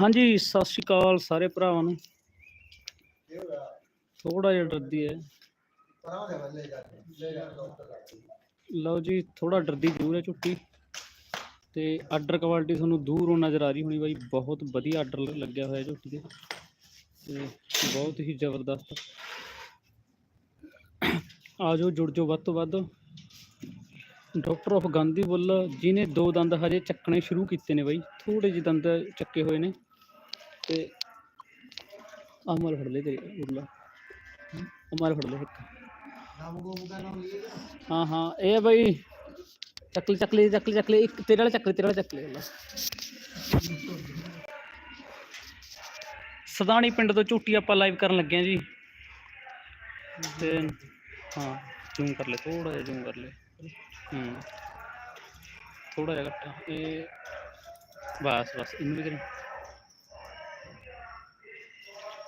ਹਾਂਜੀ, ਸਤਿ ਸ਼੍ਰੀ ਅਕਾਲ ਸਾਰੇ ਭਰਾਵਾਂ ਨੂੰ। ਥੋੜਾ ਜਿਹਾ ਡਰਦੀ ਹੈ ਲਓ ਜੀ ਥੋੜਾ ਡਰਦੀ ਦੂਰ ਹੈ ਝੁੱਟੀ ਤੇ ਆਰਡਰ ਕੁਆਲਿਟੀ ਤੁਹਾਨੂੰ ਦੂਰੋਂ ਨਜ਼ਰ ਆ ਰਹੀ ਹੋਣੀ ਬਾਈ, ਬਹੁਤ ਵਧੀਆ ਆਰਡਰ ਲੱਗਿਆ ਹੋਇਆ ਝੁੱਟੀ ਦੇ ਤੇ ਬਹੁਤ ਹੀ ਜ਼ਬਰਦਸਤ। ਆ ਜਾਓ, ਜੁੜ ਜਾਓ ਵੱਧ ਤੋਂ ਵੱਧ। ਡਾਕਟਰ ਆਫ ਗਾਂਧੀ ਬੁੱਲ ਜਿਹਨੇ ਦੋ ਦੰਦ ਹਜੇ ਚੱਕਣੇ ਸ਼ੁਰੂ ਕੀਤੇ ਨੇ ਬਾਈ ਥੋੜੇ ਜਿਹੇ ਦੰਦ ਚੱਕੇ ਹੋਏ ਨੇ। ਤੇ ਅਮਰ ਫੜ ਲੈ ਤੇਰੀ ਉਰਲਾ। ਅਮਰ ਫੜ ਲੈ ਇੱਕ। ਹਾਂ ਹਾਂ, ਇਹ ਬਈ, ਚੱਕਲੀ ਚੱਕਲੀ ਚੱਕਲੀ ਚੱਕਲੀ, ਇੱਕ ਤੇਰੇ ਵਾਲਾ ਚੱਕਲੀ, ਤੇਰੇ ਵਾਲਾ ਚੱਕਲੀ, ਉਰਲਾ। ਸਦਾਣੀ ਪਿੰਡ ਤੋਂ ਝੂਟੀ ਆਪਾਂ ਲਾਈਵ ਕਰਨ ਲੱਗੇ ਆ ਜੀ। ਤੇ, ਹਾਂ ਜ਼ੂਮ ਕਰ ਲੈ ਥੋੜਾ ਜਿਹਾ ਜ਼ੂਮ ਕਰ ਲੈ। ਹੂੰ। ਥੋੜਾ ਜਿਹਾ ਘੱਟ। ਇਹ, ਬਸ ਬਸ, ਇਹਨੂੰ ਵੀ ਕਰੀ।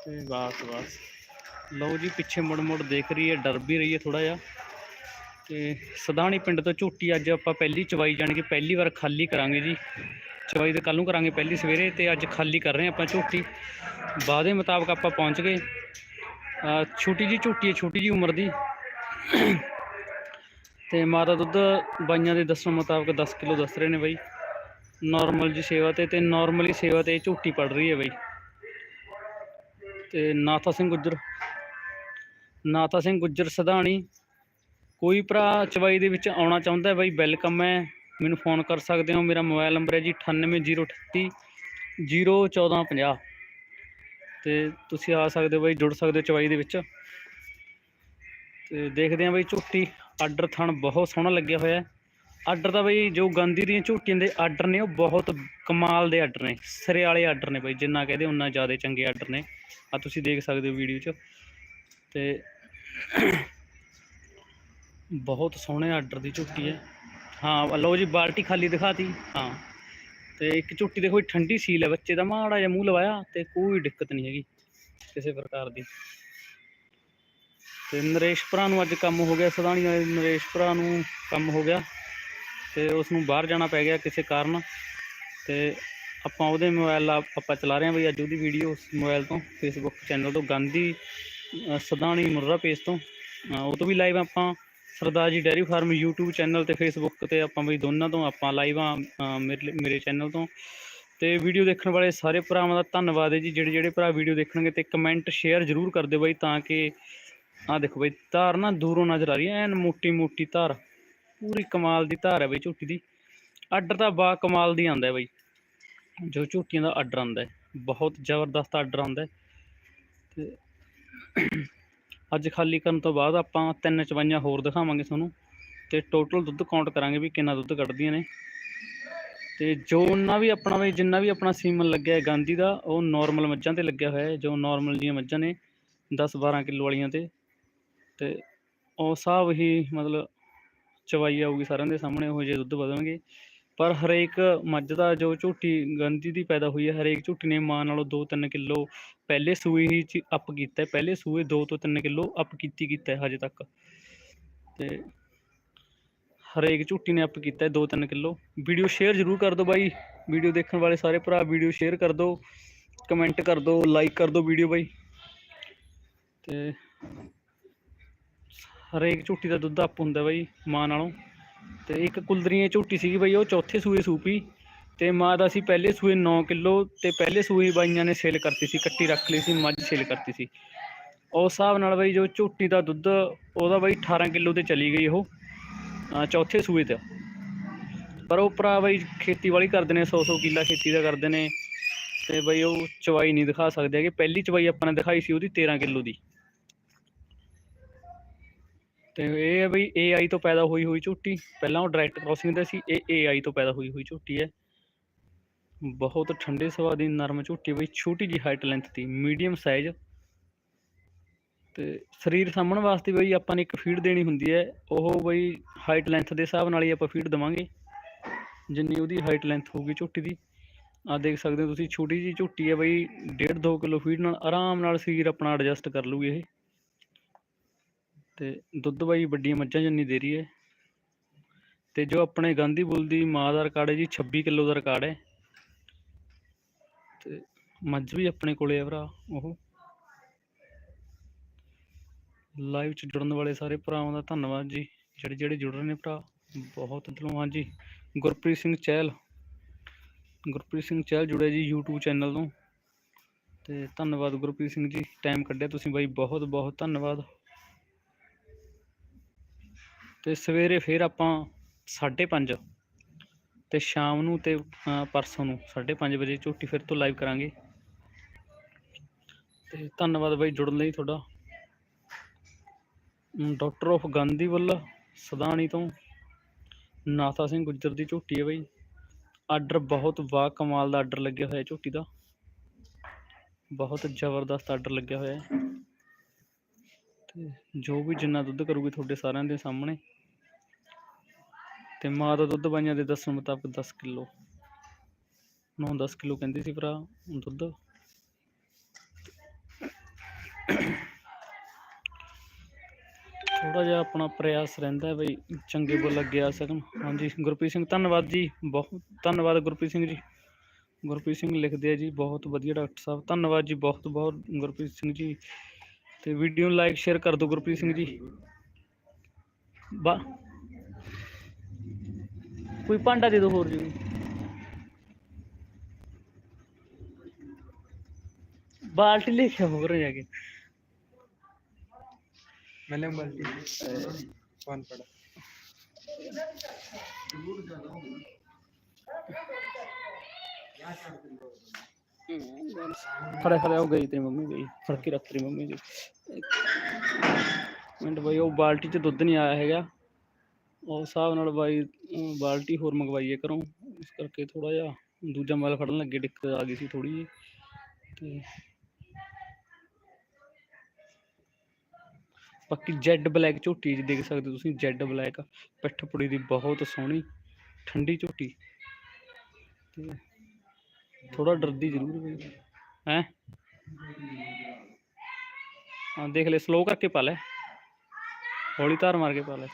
ਤੇ ਬਸ ਬਸ ਲਓ ਜੀ, ਪਿੱਛੇ ਮੁੜ ਮੁੜ ਦੇਖ ਰਹੀ ਹੈ ਡਰ ਵੀ ਰਹੀ ਹੈ ਥੋੜਾ ਜਿਹਾ। ਤੇ ਸਦਾਣੀ ਪਿੰਡ ਤੋਂ ਝੂਟੀ ਅੱਜ ਆਪਾਂ ਪਹਿਲੀ ਚਵਾਈ, ਜਾਣ ਕੇ ਪਹਿਲੀ ਵਾਰ ਖਾਲੀ ਕਰਾਂਗੇ ਜੀ। ਚਵਾਈ ਤੇ ਕੱਲ ਨੂੰ ਕਰਾਂਗੇ ਪਹਿਲੀ ਸਵੇਰੇ ਤੇ ਅੱਜ ਖਾਲੀ ਕਰ ਰਹੇ ਹਾਂ ਆਪਾਂ ਝੂਟੀ। ਵਾਅਦੇ ਮੁਤਾਬਕ ਆਪਾਂ ਪਹੁੰਚ ਗਏ। ਛੋਟੀ ਜੀ ਝੂਟੀ ਹੈ, ਛੋਟੀ ਜੀ ਉਮਰ ਦੀ। ਤੇ ਮਾਤਾ ਦੁੱਧ ਬਾਈਆਂ ਦੇ ਦੱਸਣ ਮੁਤਾਬਕ 10 ਕਿਲੋ ਦੱਸ ਰਹੇ ਨੇ ਬਾਈ। ਨਾਰਮਲ ਜੀ ਸੇਵਾ ਤੇ ਤੇ ਨਾਰਮਲੀ ਸੇਵਾ ਤੇ ਇਹ ਝੂਟੀ ਪੜ ਰਹੀ ਹੈ ਬਾਈ। ਤੇ ਨਾਥਾ ਸਿੰਘ ਗੁੱਜਰ। ਨਾਥਾ ਸਿੰਘ ਗੁੱਜਰ ਸਧਾਣੀ। ਕੋਈ ਭਰਾ ਚਵਾਈ ਦੇ ਵਿੱਚ ਆਉਣਾ ਚਾਹੁੰਦਾ ਹੈ, ਬਾਈ ਵੈਲਕਮ ਹੈ, ਮੈਨੂੰ ਫੋਨ ਕਰ ਸਕਦੇ ਹੋ। ਮੇਰਾ ਮੋਬਾਈਲ ਨੰਬਰ ਹੈ ਜੀ 98038 01450 ਤੇ ਤੁਸੀਂ ਆ ਸਕਦੇ ਹੋ ਬਾਈ, ਜੁੜ ਸਕਦੇ ਹੋ ਚਵਾਈ ਦੇ ਵਿੱਚ। ਤੇ ਦੇਖਦੇ ਹਾਂ ਬਾਈ ਝੂਟੀ ਆਰਡਰ ਥਣ ਬਹੁਤ ਸੋਹਣਾ ਲੱਗਿਆ ਹੋਇਆ ਹੈ। ਆਰਡਰ ਤਾਂ ਬਈ ਜੋ ਗਾਂਧੀ ਦੀਆਂ ਝੂਟੀਆਂ ਦੇ ਆਰਡਰ ਨੇ, ਉਹ ਬਹੁਤ ਕਮਾਲ ਦੇ ਆਰਡਰ ਨੇ। ਸਿਰੇ ਵਾਲੇ ਆਰਡਰ ਨੇ ਬਈ, ਜਿੰਨਾ ਕਹਦੇ ਉਨਾ ਜ਼ਿਆਦਾ ਚੰਗੇ ਆਰਡਰ ਨੇ। ਆ ਤੁਸੀਂ ਦੇਖ ਸਕਦੇ ਹੋ ਵੀਡੀਓ 'ਚ। ਤੇ ਬਹੁਤ ਸੋਹਣੇ ਆਰਡਰ ਦੀ ਝੂਟੀ ਹੈ। ਹਾਂ ਲਓ ਜੀ, ਬਾਲਟੀ ਖਾਲੀ ਦਿਖਾਤੀ। ਹਾਂ। ਤੇ ਇੱਕ ਝੂਟੀ ਦੇਖੋ ਜੀ ਠੰਡੀ ਸੀਲ ਹੈ, ਬੱਚੇ ਦਾ ਮਾੜਾ ਜਿਹਾ ਮੂੰਹ ਲਵਾਇਆ, ਤੇ ਕੋਈ ਦਿੱਕਤ ਨਹੀਂ ਹੈਗੀ ਕਿਸੇ ਪ੍ਰਕਾਰ ਦੀ। ਤੇ ਨਰੇਸ਼ ਭਰਾ ਨੂੰ ਅੱਜ ਕੰਮ ਹੋ ਗਿਆ, ਸਦਾਣੀ ਵਾਲੇ ਨਰੇਸ਼ ਭਰਾ ਨੂੰ ਕੰਮ ਹੋ ਗਿਆ। ਤੇ ਉਸ ਨੂੰ ਬਾਹਰ ਜਾਣਾ ਪੈ ਗਿਆ ਕਿਸੇ ਕਾਰਨ। ਤੇ ਆਪਾਂ ਉਹਦੇ ਮੋਬਾਈਲ ਆਪਾਂ ਚਲਾ ਰਹੇ ਹਾਂ ਬਈ ਅੱਜ ਉਹਦੀ ਵੀਡੀਓ ਉਸ ਮੋਬਾਈਲ ਤੋਂ ਫੇਸਬੁੱਕ ਚੈਨਲ ਤੋਂ, ਗਾਂਧੀ ਸਦਾਣੀ ਮੁਰਰਾ ਪੇਜ ਤੋਂ। ਉਹ ਤੋਂ ਵੀ ਲਾਈਵ ਆਪਾਂ Sardar ji dairy farm YouTube channel ਤੇ ਫੇਸਬੁੱਕ ਤੇ ਆਪਾਂ ਬਈ ਦੋਨਾਂ ਤੋਂ ਆਪਾਂ ਲਾਈਵ ਆ ਮੇਰੇ ਮੇਰੇ ਚੈਨਲ ਤੋਂ। ਤੇ ਵੀਡੀਓ ਦੇਖਣ ਵਾਲੇ ਸਾਰੇ ਭਰਾਵਾਂ ਦਾ ਧੰਨਵਾਦ ਹੈ ਜੀ। ਜਿਹੜੇ ਜਿਹੜੇ ਭਰਾ ਵੀਡੀਓ ਦੇਖਣਗੇ ਤੇ ਕਮੈਂਟ ਸ਼ੇਅਰ ਜ਼ਰੂਰ ਕਰ ਦਿਓ ਬਾਈ ਤਾਂ ਕਿ ਆਹ ਦੇਖੋ ਬਾਈ ਧਾਰ ਨਾ ਦੂਰੋਂ ਨਜ਼ਰ ਆ ਰਹੀ ਹੈ, ਐਨ ਮੋਟੀ ਮੋਟੀ ਧਾਰ। ਪੂਰੀ ਕਮਾਲ ਦੀ ਧਾਰ ਹੈ ਬਈ ਝੂਟੀ ਦੀ। ਆਰਡਰ ਤਾਂ ਬਾ ਕਮਾਲ ਦੀ ਆਂਦਾ ਬਈ। ਜੋ ਝੂਟੀਆਂ ਦਾ ਆਰਡਰ ਆਂਦਾ ਬਹੁਤ ਜ਼ਬਰਦਸਤ ਆਰਡਰ ਆਂਦਾ ਹੈ। ਤੇ ਅੱਜ ਖਾਲੀ ਕਰਨ ਤੋਂ ਬਾਅਦ ਆਪਾਂ ਤਿੰਨ ਚਵਾਈਆਂ ਹੋਰ ਦਿਖਾਵਾਂਗੇ ਤੁਹਾਨੂੰ। ਤੇ ਟੋਟਲ ਦੁੱਧ ਕਾਊਂਟ ਕਰਾਂਗੇ ਵੀ ਕਿੰਨਾ ਦੁੱਧ ਕੱਢਦੀਆਂ ਨੇ। ਤੇ ਜੋ ਉਹਨਾਂ ਵੀ ਆਪਣਾ ਵੀ, ਜਿੰਨਾ ਵੀ ਆਪਣਾ ਸੀਮਨ ਲੱਗਿਆ ਹੈ ਗਾਂਧੀ ਦਾ, ਉਹ ਨਾਰਮਲ ਮੱਝਾਂ ਤੇ ਲੱਗਿਆ ਹੋਇਆ ਹੈ। ਜੋ ਨਾਰਮਲ ਜੀਆਂ ਮੱਝਾਂ ਨੇ 10 12 ਕਿਲੋ ਵਾਲੀਆਂ ਤੇ। ਤੇ ਉਹ ਹਿਸਾਬ ਹੀ ਮਤਲਬ ਚਵਾਈ ਆਊਗੀ ਸਾਰਿਆਂ ਦੇ ਸਾਹਮਣੇ, ਉਹ ਜਿਹੇ ਦੁੱਧ ਵਧਣਗੇ। ਪਰ ਹਰੇਕ ਮੱਝ ਦਾ ਜੋ ਝੂਟੀ ਗੰਦੀ ਦੀ ਪੈਦਾ ਹੋਈ ਹੈ, ਹਰੇਕ ਝੂਟੀ ਨੇ ਮਾਂ ਨਾਲੋਂ 2-3 ਕਿਲੋ ਪਹਿਲੇ ਸੂਏ ਹੀ ਚ ਅਪ ਕੀਤਾ ਹੈ। ਪਹਿਲੇ ਸੂਏ 2 ਤੋਂ 3 ਕਿਲੋ ਅਪ ਕੀਤੀ, ਕੀਤਾ ਹੈ ਹਜੇ ਤੱਕ। ਤੇ ਹਰੇਕ ਝੂਟੀ ਨੇ ਅਪ ਕੀਤਾ ਹੈ 2-3 ਕਿਲੋ। ਵੀਡੀਓ ਸ਼ੇਅਰ ਜ਼ਰੂਰ ਕਰ ਦਿਓ ਬਾਈ। ਵੀਡੀਓ ਦੇਖਣ ਵਾਲੇ ਸਾਰੇ ਭਰਾ, ਵੀਡੀਓ ਸ਼ੇਅਰ ਕਰ ਦਿਓ। ਕਮੈਂਟ ਕਰ ਦਿਓ ਲਾਈਕ ਕਰ ਦਿਓ ਵੀਡੀਓ ਬਾਈ। ਤੇ ਹਰੇਕ ਝੂਟੀ ਦਾ ਦੁੱਧ ਆਪ ਹੁੰਦਾ ਬਾਈ, ਮਾਂ ਨਾਲੋਂ। ਤੇ ਇੱਕ ਕੁਲਦਰੀਆਂ ਝੂਟੀ ਸੀਗੀ ਬਾਈ, ਉਹ ਚੌਥੇ ਸੂਏ ਸੂਪੀ। ਤੇ ਮਾਂ ਦਾ ਸੀ ਪਹਿਲੇ ਸੂਏ 9 ਕਿਲੋ ਤੇ ਪਹਿਲੇ ਸੂਏ ਬਾਈਆਂ ਨੇ ਸੇਲ ਕਰਤੀ ਸੀ, ਕੱਟੀ ਰੱਖ ਲਈ ਸੀ, ਮੱਝ ਸੇਲ ਕਰਤੀ ਸੀ। ਉਸ ਹਿਸਾਬ ਨਾਲ ਬਾਈ ਜੋ ਝੂਟੀ ਦਾ ਦੁੱਧ, ਉਹਦਾ ਬਾਈ 18 ਕਿਲੋ ਤੇ ਚਲੀ ਗਈ ਉਹ ਚੌਥੇ ਸੂਏ ਤੇ। ਪਰ ਉਹ ਭਰਾ ਬਾਈ ਖੇਤੀ ਵਾਲੀ ਕਰਦੇ ਨੇ 100 100 ਕਿੱਲਾ ਖੇਤੀ ਦਾ ਕਰਦੇ ਨੇ। ਤੇ ਬਈ ਉਹ ਚਵਾਈ ਨਹੀਂ ਦਿਖਾ ਸਕਦੇ ਹੈਗੇ, ਪਹਿਲੀ ਚਵਾਈ ਆਪਾਂ ਨੇ ਦਿਖਾਈ ਸੀ ਉਹਦੀ 13 ਕਿਲੋ ਦੀ। ਤੇ ਇਹ ਹੈ ਬਈ AI ਤੋਂ ਪੈਦਾ ਹੋਈ ਹੋਈ ਝੂਟੀ ਪਹਿਲਾਂ ਉਹ ਡਾਇਰੈਕਟ ਕ੍ਰਾਸਿੰਗ ਦਾ ਸੀ, ਇਹ AI ਤੋਂ ਪੈਦਾ ਹੋਈ ਹੋਈ ਝੂਟੀ ਹੈ। ਬਹੁਤ ਠੰਡੇ ਸੁਭਾਅ ਦੀ ਨਰਮ ਝੂਟੀ ਬਈ, ਛੋਟੀ ਜੀ ਹਾਈਟ ਲੈਂਥ ਦੀ ਮੀਡੀਅਮ ਸਾਈਜ਼ ਤੇ ਸਰੀਰ ਸਾਂਭਣ ਵਾਸਤੇ ਬਈ ਆਪਾਂ ਨੇ ਇੱਕ ਫੀਡ ਦੇਣੀ ਹੁੰਦੀ ਹੈ, ਉਹ ਬਈ ਹਾਈਟ ਲੈਂਥ ਦੇ ਹਿਸਾਬ ਨਾਲ ਹੀ ਆਪਾਂ ਫੀਡ ਦੇਵਾਂਗੇ। ਜਿੰਨੀ ਉਹਦੀ ਹਾਈਟ ਲੈਂਥ ਹੋਊਗੀ ਝੂਟੀ ਦੀ। ਆ ਦੇਖ ਸਕਦੇ ਹੋ ਤੁਸੀਂ, ਛੋਟੀ ਜੀ ਝੂਟੀ ਹੈ ਬਈ 1.5 2 ਕਿਲੋ ਫੀਡ ਨਾਲ ਆਰਾਮ ਨਾਲ ਸਰੀਰ ਆਪਣਾ ਐਡਜਸਟ ਕਰ ਲੂਗੀ ਇਹ। ਤੇ ਦੁੱਧ ਬਾਈ ਵੱਡੀਆਂ ਮੱਝਾਂ ਜਿੰਨੀ ਦੇ ਰਹੀ ਹੈ। ਤੇ ਜੋ ਆਪਣੇ ਗਾਂਧੀ ਬੁੱਲ ਦੀ ਮਾਂ ਦਾ ਰਿਕਾਰਡ ਹੈ ਜੀ 26 ਕਿਲੋ ਦਾ ਰਿਕਾਰਡ ਹੈ। ਤੇ ਮੱਝ ਵੀ ਆਪਣੇ ਕੋਲੇ ਹੈ ਭਰਾ, ਉਹ। ਲਾਈਵ ਚ ਜੁੜਨ ਵਾਲੇ ਸਾਰੇ ਭਰਾਵਾਂ ਦਾ ਧੰਨਵਾਦ ਜੀ, ਜਿਹੜੇ ਜਿਹੜੇ ਜੁੜ ਰਹੇ ਨੇ ਭਰਾ, ਬਹੁਤ ਦਿਲੋਂ ਹਾਂਜੀ ਗੁਰਪ੍ਰੀਤ ਸਿੰਘ ਚਹਿਲ, ਗੁਰਪ੍ਰੀਤ ਸਿੰਘ ਚਹਿਲ ਜੁੜਿਆ ਜੀ YouTube ਚੈਨਲ ਤੋਂ। ਤੇ ਧੰਨਵਾਦ ਗੁਰਪ੍ਰੀਤ ਸਿੰਘ ਜੀ ਟਾਈਮ ਕੱਢਿਆ ਤੁਸੀਂ ਬਾਈ, ਬਹੁਤ ਬਹੁਤ ਧੰਨਵਾਦ। ਤੇ ਸਵੇਰੇ ਫਿਰ ਆਪਾਂ 5:30 ਤੇ ਸ਼ਾਮ ਨੂੰ ਤੇ ਪਰਸੋਂ ਨੂੰ 5:30 ਵਜੇ ਝੋਟੀ ਫਿਰ ਤੋਂ ਲਾਈਵ ਕਰਾਂਗੇ। ਤੇ ਧੰਨਵਾਦ ਬਾਈ ਜੁੜਨ ਲਈ ਤੁਹਾਡਾ। ਡਾਕਟਰ ਆਫ ਗਾਂਧੀ ਵੱਲ ਸਦਾਣੀ ਤੋਂ ਨਾਥਾ ਸਿੰਘ ਗੁੱਜਰ ਦੀ ਝੋਟੀ ਹੈ ਬਾਈ। ਆਰਡਰ ਬਹੁਤ ਵਾ ਕਮਾਲ ਦਾ ਆਰਡਰ ਲੱਗਿਆ ਹੋਇਆ ਝੋਟੀ ਦਾ। ਬਹੁਤ ਜ਼ਬਰਦਸਤ ਆਰਡਰ ਲੱਗਿਆ ਹੋਇਆ ਹੈ। ਤੇ ਜੋ ਵੀ ਜਿੰਨਾ ਦੁੱਧ ਕਰੂਗੀ ਤੁਹਾਡੇ ਸਾਰਿਆਂ ਦੇ ਸਾਹਮਣੇ। ਤੇ ਮਾਂ ਦਾ ਦੁੱਧ ਬਾਈਆਂ ਦੇ ਦੱਸਣ ਮੁਤਾਬਕ 10 ਕਿਲੋ। 9-10 ਕਿਲੋ ਕਹਿੰਦੀ ਸੀ ਭਰਾ ਦੁੱਧ। ਥੋੜਾ ਜਿਹਾ ਆਪਣਾ ਪ੍ਰਯਾਸ ਰਹਿੰਦਾ ਬਈ, ਚੰਗੇ ਬੋਲ ਅੱਗੇ ਆ ਸਕਣ। ਹਾਂਜੀ, ਗੁਰਪ੍ਰੀਤ ਸਿੰਘ, ਧੰਨਵਾਦ ਜੀ, ਬਹੁਤ ਧੰਨਵਾਦ ਗੁਰਪ੍ਰੀਤ ਸਿੰਘ ਜੀ। ਗੁਰਪ੍ਰੀਤ ਸਿੰਘ ਲਿਖਦੇ ਆ ਜੀ, ਬਹੁਤ ਵਧੀਆ ਡਾਕਟਰ ਸਾਹਿਬ, ਧੰਨਵਾਦ ਜੀ ਬਹੁਤ ਬਹੁਤ ਗੁਰਪ੍ਰੀਤ ਸਿੰਘ ਜੀ। ਤੇ ਵੀਡੀਓ ਨੂੰ ਲਾਈਕ, ਸ਼ੇਅਰ ਕਰ ਦਿਓ ਗੁਰਪ੍ਰੀਤ ਸਿੰਘ ਜੀ। ਵਾਹ ਕੋਈ ਭਾਂਡਾ ਦੇ ਦਿਓ ਹੋਰ ਜੀ ਬਾਲਟੀ ਲੈ ਕੇ ਆਓ ਘਰੋਂ ਜਾ ਕੇ मैंने बाल्टी कौन पड़ा ਖੜੇ ਖੜੇ ਹੋ ਗਈ ਤੇਰੀ ਮੰਮੀ ਗਈ ਫੜ ਕੇ ਰੱਖ ਤੇਰੀ ਮੰਮੀ ਜੀ ਮਿੰਟ ਬਈ ਉਹ ਬਾਲਟੀ 'ਚ ਦੁੱਧ ਨਹੀਂ ਆਇਆ ਹੈਗਾ ਉਹ ਹਿਸਾਬ ਨਾਲ ਬਾਈ ਬਾਲਟੀ ਹੋਰ ਮੰਗਵਾਈਏ ਘਰੋਂ। ਇਸ ਕਰਕੇ ਥੋੜਾ ਜਿਹਾ ਦੂਜਾ ਮਲ ਫੜਨ ਲੱਗੇ, ਦਿੱਕਤ ਆ ਗਈ ਸੀ ਥੋੜੀ ਜਿਹੀ। ਤੇ ਬਾਕੀ ਜੈਡ ਬਲੈਕ ਝੋਟੀ ਜੀ ਦੇਖ ਸਕਦੇ ਹੋ ਤੁਸੀਂ ਜੈਡ ਬਲੈਕ ਪਿੱਠ ਪੁੜੀ ਦੀ ਬਹੁਤ ਸੋਹਣੀ, ਠੰਡੀ ਝੋਟੀ। ਤੇ ਥੋੜਾ ਡਰਦੀ ਜ਼ਰੂਰ ਹੈ ਹੈ? ਹਾਂ, ਦੇਖ ਲੈ ਸਲੋ ਕਰਕੇ ਪਾ ਲੈ। ਹੌਲੀ ਧਾਰ ਮਾਰ ਕੇ ਪਾ ਲੈ।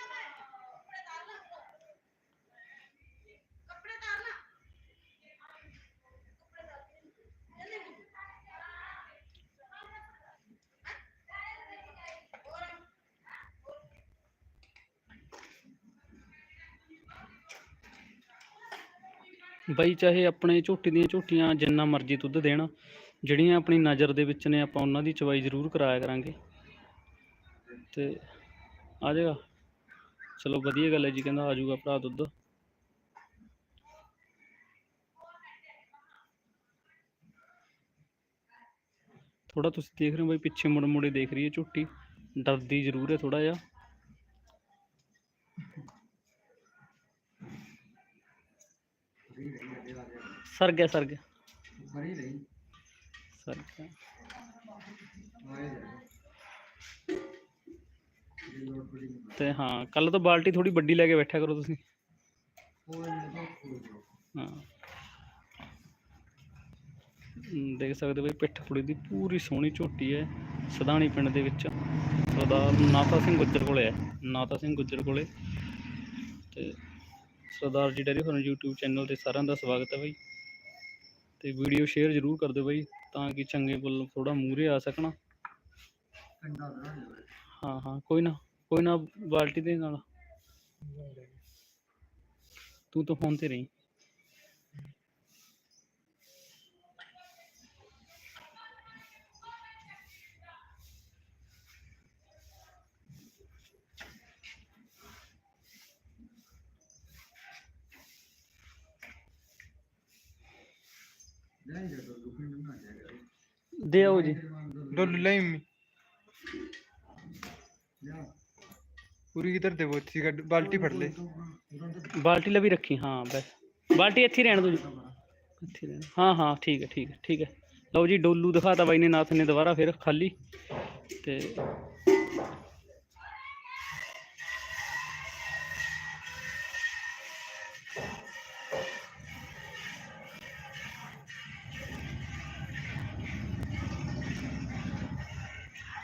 ਬਾਈ ਚਾਹੇ ਆਪਣੇ ਝੋਟੀ ਦੀਆਂ ਝੋਟੀਆਂ ਜਿੰਨਾ ਮਰਜ਼ੀ ਦੁੱਧ ਦੇਣ, ਜਿਹੜੀਆਂ ਆਪਣੀ ਨਜ਼ਰ ਦੇ ਵਿੱਚ ਨੇ, ਆਪਾਂ ਉਹਨਾਂ ਦੀ ਚਵਾਈ ਜ਼ਰੂਰ ਕਰਾਇਆ ਕਰਾਂਗੇ। ਤੇ ਆ ਜਾਏਗਾ। ਚਲੋ ਵਧੀਆ ਗੱਲ ਹੈ ਜੀ, ਕਹਿੰਦਾ ਆ ਜਾਊਗਾ ਭਰਾ ਦੁੱਧ। ਥੋੜਾ ਤੁਸੀਂ ਦੇਖ ਰਹੇ ਹੋ ਬਈ, ਪਿੱਛੇ ਮੁੜ ਮੁੜੇ ਦੇਖ ਰਹੀ ਹੈ ਝੋਟੀ। ਡਰਦੀ ਜ਼ਰੂਰ ਹੈ ਥੋੜਾ ਜਿਹਾ। ਸਰ ਗਿਆ ਸਰ ਗਿਆ मरी रही ਸਰ ਗਿਆ मरे ये लोड बड़ी नहीं ਤੇ ਹਾਂ ਕੱਲ ਤੋਂ ਬਾਲਟੀ ਥੋੜੀ ਵੱਡੀ ਲੈ ਕੇ ਬੈਠਿਆ ਕਰੋ ਤੁਸੀਂ कोई नहीं खोल दो ਹਾਂ ਹਮ, ਦੇਖ ਸਕਦੇ ਹੋ ਬਈ ਪਿੱਠ ਪੁੜੀ ਦੀ ਪੂਰੀ ਸੋਹਣੀ ਝੋਟੀ ਹੈ ਸਦਾਣੀ ਪਿੰਡ ਦੇ ਵਿੱਚ ਸਰਦਾਰ ਨਾਤਾ ਸਿੰਘ ਗੁੱਜਰ ਕੋਲੇ ਹੈ ਨਾਤਾ ਸਿੰਘ ਗੁੱਜਰ ਕੋਲੇ ਤੇ ਸਰਦਾਰ ji dairy farm YouTube channel ਤੇ ਸਾਰਿਆਂ ਦਾ ਸਵਾਗਤ ਹੈ ਬਾਈ। ਤੇ ਵੀਡੀਓ ਸ਼ੇਅਰ ਜ਼ਰੂਰ ਕਰ ਦਿਓ ਬਾਈ ਤਾਂ ਕਿ ਚੰਗੇ ਬੁੱਲ ਥੋੜਾ ਮੂਰੇ ਆ ਸਕਣਾ। ਹਾਂ ਹਾਂ ਕੋਈ ਨਾ ਕੋਈ ਨਾ ਬਾਲਟੀ ਦੇ ਨਾਲ। ਤੂੰ ਤਾਂ ਫੋਨ ਤੇ ਰਹੀ। Deu de. Dolulemi. ਪੂਰੀ ਕਿਧਰ ਦੇ ਬੋਤੀ ਕੱਢ ਬਾਲਟੀ ਫੜ ਲੈ ਬਾਲਟੀ ਲਵੀ ਰੱਖੀ ਹਾਂ ਬਸ। ਬਾਲਟੀ ਇੱਥੇ ਰਹਿਣ ਦੋ ਜੀ। ਇੱਥੇ ਰਹਿਣ ਹਾਂ ਹਾਂ ਠੀਕ ਹੈ ਠੀਕ ਹੈ ਠੀਕ ਹੈ। ਲਓ ਜੀ ਡੋਲੂ ਦਿਖਾਤਾ ਬਾਈ ਨੇ ਨਾਥ ਨੇ ਦੁਬਾਰਾ ਫਿਰ ਖਾਲੀ। ਤੇ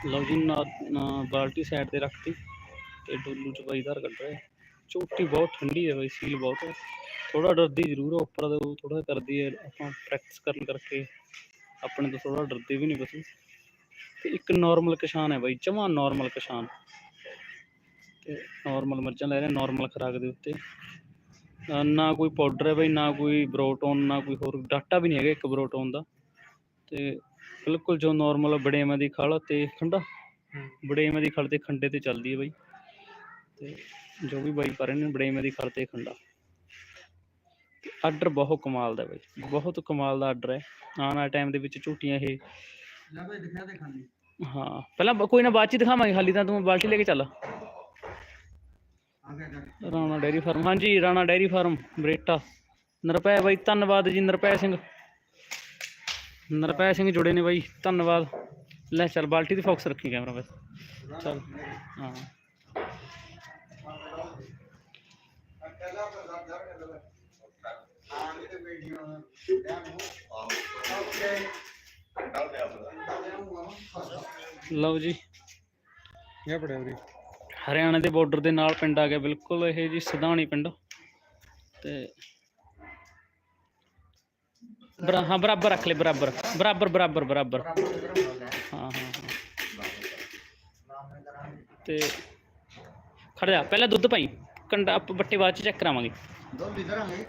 ਲਓ ਜੀ, ਨਾ ਬਾਲਟੀ ਸਾਈਡ ਤੇ ਰੱਖਤੀ ਤੇ ਡੋਲੂ ਚ ਬਾਈ ਧਾਰ ਕੱਢ ਰਿਹਾ ਚੋਟੀ ਬਹੁਤ ਠੰਡੀ ਹੈ ਬਾਈ ਸੀਲ ਬਹੁਤ ਹੈ। ਥੋੜਾ ਡਰਦੀ ਜ਼ਰੂਰ ਹੈ ਉੱਪਰ ਦਾ ਥੋੜਾ ਕਰਦੀ ਹੈ, ਆਪਾਂ ਪ੍ਰੈਕਟਿਸ ਕਰਨ ਕਰਕੇ ਆਪਣੇ ਤੋਂ ਥੋੜਾ ਡਰਦੇ ਵੀ ਨਹੀਂ ਬਸ। ਤੇ ਇੱਕ ਨਾਰਮਲ ਕਿਸਾਨ ਹੈ ਬਾਈ, ਜਮਾ ਨਾਰਮਲ ਕਿਸਾਨ। ਤੇ ਨਾਰਮਲ ਮੱਝਾਂ ਲੈ ਰਹੇ ਨਾਰਮਲ ਖੁਰਾਕ ਦੇ ਉੱਤੇ। ਨਾ ਕੋਈ ਪਾਊਡਰ ਹੈ ਬਾਈ, ਨਾ ਕੋਈ ਬਰੋਟੋਨ ਨਾ ਕੋਈ ਹੋਰ। ਡਾਟਾ ਵੀ ਨਹੀਂ ਹੈਗਾ ਇੱਕ ਬਰੋਟੋਨ ਦਾ। ਤੇ ਬਿਲਕੁਲ ਜੋ ਨਾਰਮਲ ਬੜੇਵੇਂ ਦੀ ਖਲ ਤੇ ਖੰਡਾ ਹੂੰ। ਬੜੇਵੇਂ ਦੀ ਖਲ ਤੇ ਖੰਡੇ ਤੇ ਚੱਲਦੀ ਹੈ ਬਾਈ। ਤੇ ਜੋ ਵੀ ਬਾਈ ਕਰ ਰਹੇ ਨੇ ਬੜੇਵੇਂ ਦੀ ਖਲ ਤੇ ਖੰਡਾ। ਆਰਡਰ ਬਹੁਤ ਕਮਾਲ ਦਾ ਬਾਈ। ਬਹੁਤ ਕਮਾਲ ਦਾ ਆਰਡਰ ਹੈ। ਆਉਣ ਵਾਲੇ ਟਾਈਮ ਦੇ ਵਿੱਚ ਝੂਟੀਆਂ ਇਹ ਲੈ ਬਈ ਦਿਖਾ ਦੇ ਖਾਲੀ। ਹਾਂ। ਪਹਿਲਾਂ ਕੋਈ ਨਾ ਬਾਅਦ ਚ ਦਿਖਾਵਾਂਗੇ। ਖਾਲੀ ਤਾਂ ਤੂੰ ਬਾਲਟੀ ਲੈ ਕੇ ਚੱਲ। Rana dairy farm. ਹਾਂਜੀ ਰਾਣਾ ਡੈਰੀ ਫਾਰਮ। ਬਰੇਟਾ। ਨਰਪੈ ਬਾਈ ਧੰਨਵਾਦ ਜੀ ਨਰਪੈ ਸਿੰਘ। ਨਰਪੈ ਸਿੰਘ ਜੁੜੇ ਨੇ ਬਾਈ ਧੰਨਵਾਦ। ਲੈ ਚੱਲ ਬਾਲਟੀ ਦੀ ਫੋਕਸ ਰੱਖੀ ਕੈਮਰਾ ਬਸ। ਚੱਲ ਹਾਂ। ਲਓ ਜੀ। ਇਹ ਪੜਿਆ ਉਰੀ ਹਰਿਆਣਾ ਦੇ ਬਾਰਡਰ ਦੇ ਨਾਲ ਪਿੰਡ ਆ ਗਿਆ ਬਿਲਕੁਲ ਇਹ ਜੀ ਸਧਾਣੀ ਪਿੰਡ। ਤੇ ਬਰਾ ਹਾਂ ਬਰਾਬਰ ਰੱਖ ਲੈ ਬਰਾਬਰ। ਬਰਾਬਰ ਬਰਾਬਰ ਬਰਾਬਰ। ਹਾਂ ਹਾਂ ਹਾਂ। ਤੇ ਖੜ ਜਾ ਪਹਿਲਾਂ ਦੁੱਧ ਪਾਈ। ਕੰਡਾ ਆਪਾਂ ਬੱਟੇ ਬਾਅਦ ਚ ਚੈੱਕ ਕਰਾਵਾਂਗੇ।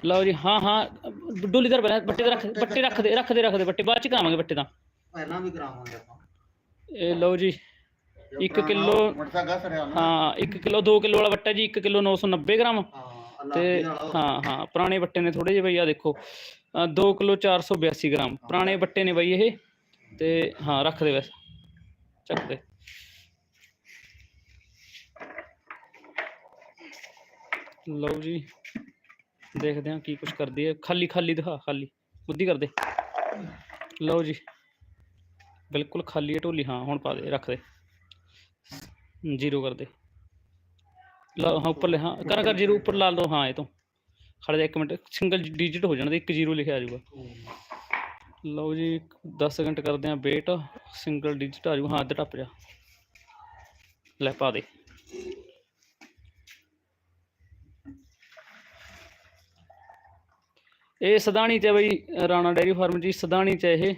ਲਓ ਜੀ ਹਾਂ ਹਾਂ ਡੋਲੀ ਦਰ ਪਹਿਲਾਂ ਬੱਟੇ ਰੱਖ ਬੱਟੇ ਰੱਖ ਦੇ ਰੱਖ ਦੇ ਰੱਖ ਦੇ ਬੱਟੇ ਬਾਅਦ ਚ ਕਰਾਵਾਂਗੇ ਬੱਟੇ ਤਾਂ। ਪਹਿਲਾਂ ਵੀ ਕਰਾਵਾਂਗੇ ਆਪਾਂ। ਇਹ ਲਓ ਜੀ 1 ਕਿਲੋ ਹਾਂ 1 ਕਿਲੋ 2 ਕਿਲੋ ਵਾਲਾ ਬੱਟਾ ਜੀ 1 ਕਿਲੋ 990 ਗ੍ਰਾਮ। ਤੇ ਹਾਂ ਹਾਂ ਪੁਰਾਣੇ ਬੱਟੇ ਨੇ ਥੋੜੇ ਜਿਹੇ ਬਈ ਆ ਦੇਖੋ। 2 ਕਿਲੋ 482 ਗ੍ਰਾਮ। ਪੁਰਾਣੇ ਬੱਟੇ ਨੇ ਬਈ ਇਹ। ਤੇ ਹਾਂ ਰੱਖ ਦੇ ਵੈਸੇ। ਚੱਕ ਦੇ। ਲਓ ਜੀ ਦੇਖਦੇ ਹਾਂ ਕੀ ਕੁਝ ਕਰਦੀ ਹੈ। ਖਾਲੀ ਖਾਲੀ ਦਿਖਾ ਖਾਲੀ। ਬੁੱਧੀ ਕਰ ਦੇ। ਲਓ ਜੀ। ਬਿਲਕੁਲ ਖਾਲੀ ਹੈ ਢੋਲੀ। ਹਾਂ ਹੁਣ ਪਾ ਦੇ ਰੱਖ ਦੇ। ਜ਼ੀਰੋ ਕਰ ਦੇ। ਲਾ ਹਾਂ ਉੱਪਰ ਲੈ ਹਾਂ ਕਰ ਕਰ ਜ਼ੀਰੋ ਉੱਪਰ ਲਾ ਦੋ। ਹਾਂ ਇਹ ਤੋਂ। ਖੜ ਜਾ ਇੱਕ ਮਿੰਟ ਸਿੰਗਲ ਡਿਜਿਟ ਹੋ ਜਾਣਾ ਤੇ ਇੱਕ ਜ਼ੀਰੋ ਲਿਖਿਆ ਆ ਜਾਊਗਾ। ਲਓ ਜੀ 10 ਸਕਿੰਟ ਕਰਦੇ ਆਂ ਵੇਟ ਸਿੰਗਲ ਡਿਜਿਟ ਆ ਜਾਊਗਾ। ਹਾਂ ਅੱਧ ਟੱਪ ਜਾ। ਲੈ, ਪਾ ਦੇ। ਇਹ ਸਦਾਣੀ ਚ ਬਈ, ਰਾਣਾ ਡੈਰੀ ਫਾਰਮ ਜੀ ਸਦਾਣੀ ਚ ਇਹ।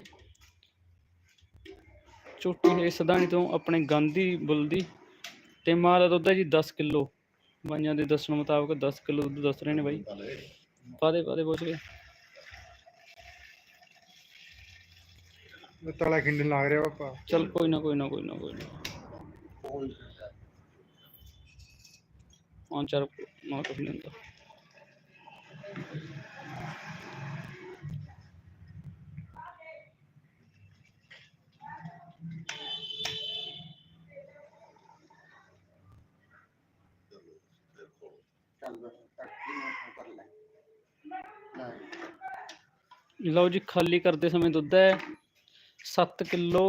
ਝੋਟੀ ਇਹ ਸਦਾਣੀ ਤੋਂ ਆਪਣੇ ਗਾਂਧੀ ਬੁਲਦੀ ਤੇ ਮਾਂ ਦਾ ਦੁੱਧ ਹੈ ਜੀ 10 ਕਿਲੋ। ਬਾਈਆਂ ਦੇ ਦੱਸਣ ਮੁਤਾਬਕ 10 ਕਿਲੋ ਦੁੱਧ ਦੱਸ ਰਹੇ ਨੇ ਬਾਈ। ਪਾ ਦੇ ਪਾ ਦੇ ਪੁੱਛ ਕੇ ਉਹ ਤਲਾ ਖਿੰਡਣ ਲੱਗ ਰਿਹਾ ਪਾਪਾ ਚਲ ਕੋਈ ਨਾ ਕੋਈ ਨਾ ਕੋਈ ਨਾ ਕੋਈ ਨਾ। ਪੰਜ ਚਾਰ ਕੁਝ ਨਹੀਂ ਹੁੰਦਾ ਚੱਲ ਬਸ ਟੱਕੀ ਨੂੰ ਕਰ ਲੈ ਲੈ ਲਓ ਜੀ ਖਾਲੀ ਕਰਦੇ ਸਮੇਂ ਦੁੱਧ ਹੈ 7 ਕਿਲੋ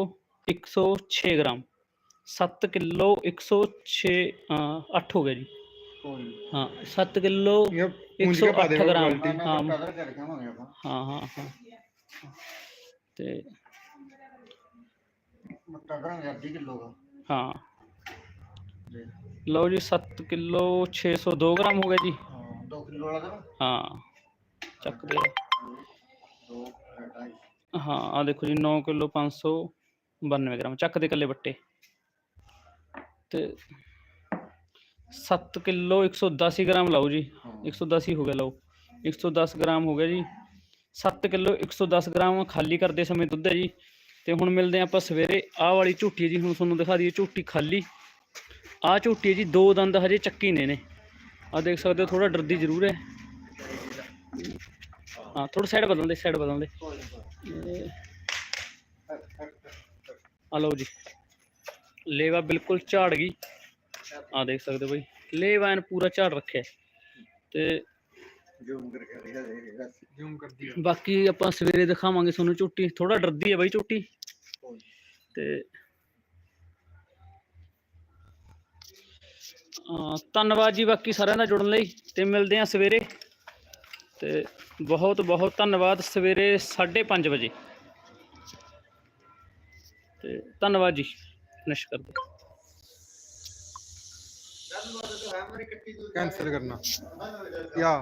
106 ਗ੍ਰਾਮ 7 ਕਿਲੋ 106 8 ਹੋ ਗਿਆ ਜੀ ਕੋਈ ਨੀ। ਹਾਂ 7 ਕਿਲੋ ਇਹ ਪੂੰਝ ਕੇ ਪਾ 108 ਦੇ ਗ੍ਰਾਮ ਬਾਲਟੀ ਮੈਂ ਹਾਂ ਕਦਰ ਕਰ ਖਾਵਾਂਗੇ ਆਪਾਂ ਹਾਂ ਹਾਂ ਹਾਂ ਤੇ ਮੱਟਾ ਕਰਾਂਗੇ ਅੱਧੀ ਕਿਲੋ ਦਾ ਹਾਂ ਲੈ। ਲਓ ਜੀ 7 ਕਿਲੋ 602 ਗ੍ਰਾਮ ਹੋ ਗਿਆ ਜੀ ਹਾਂ 2 ਕਿਲੋ ਵਾਲਾ ਦਾ ਹਾਂ ਚੱਕ ਦੇ 2 ਢਾਈ। ਹਾਂ ਆ ਦੇਖੋ ਜੀ 9 ਕਿਲੋ 592 ਗ੍ਰਾਮ ਚੱਕ ਦੇ ਕੱਲੇ ਬੱਟੇ। ਤੇ 7 ਕਿਲੋ 110 ਗ੍ਰਾਮ ਲਾਓ ਜੀ। ਹਾਂ। 110 ਹੀ ਹੋ ਗਿਆ ਲਓ। 110 ਗ੍ਰਾਮ ਹੋ ਗਿਆ ਜੀ। 7 ਕਿਲੋ 110 ਗ੍ਰਾਮ ਖਾਲੀ ਕਰਦੇ ਸਮੇਂ ਦੁੱਧ ਹੈ ਜੀ। ਤੇ ਹੁਣ ਮਿਲਦੇ ਆਪਾਂ ਸਵੇਰੇ। ਆਹ ਵਾਲੀ ਹੈ ਜੀ ਹੁਣ ਤੁਹਾਨੂੰ ਦਿਖਾ ਦਈਏ ਝੂਠੀ ਖਾਲੀ। ਆਹ ਹੈ ਜੀ ਦੋ ਦੰਦ ਹਜੇ ਚੱਕੀ ਨੇ ਨੇ ਆ ਦੇਖ ਸਕਦੇ ਹੋ ਥੋੜਾ ਡਰਦੀ ਜ਼ਰੂਰ ਹੈ। ਹਾਂ ਥੋੜਾ ਸਾਈਡ ਬਦਲ ਦੇ ਸਾਈਡ ਬਦਲ ਦੇ। ਆ ਲਓ ਜੀ। ਲੇਵਾ ਬਿਲਕੁਲ ਝਾੜ ਗਈ। ਆ ਦੇਖ ਸਕਦੇ ਹੋ ਬਈ। ਲੇਵਾ ਐਨ ਪੂਰਾ ਝਾੜ ਰੱਖਿਆ ਹੈ। ਤੇ ਜ਼ੂਮ ਆ। ਬਾਕੀ ਆਪਾਂ ਸਵੇਰੇ ਦਿਖਾਵਾਂਗੇ ਤੁਹਾਨੂੰ ਝੋਟੀ ਥੋੜਾ ਡਰਦੀ ਹੈ ਬਾਈ ਝੋਟੀ ਤੇ ਧੰਨਵਾਦ ਜੀ ਬਾਕੀ ਸਾਰਿਆਂ ਦਾ ਜੁੜਨ ਲਈ। ਤੇ ਮਿਲਦੇ ਹਾਂ ਸਵੇਰੇ। ਤੇ ਬਹੁਤ ਬਹੁਤ ਧੰਨਵਾਦ ਸਵੇਰੇ 5:30 ਵਜੇ। ਤੇ ਧੰਨਵਾਦ ਜੀ ਫਿਨਿਸ਼ ਕਰ ਦਿਓ ਕੈਂਸਲ ਕਰਨਾ। ਯਾ।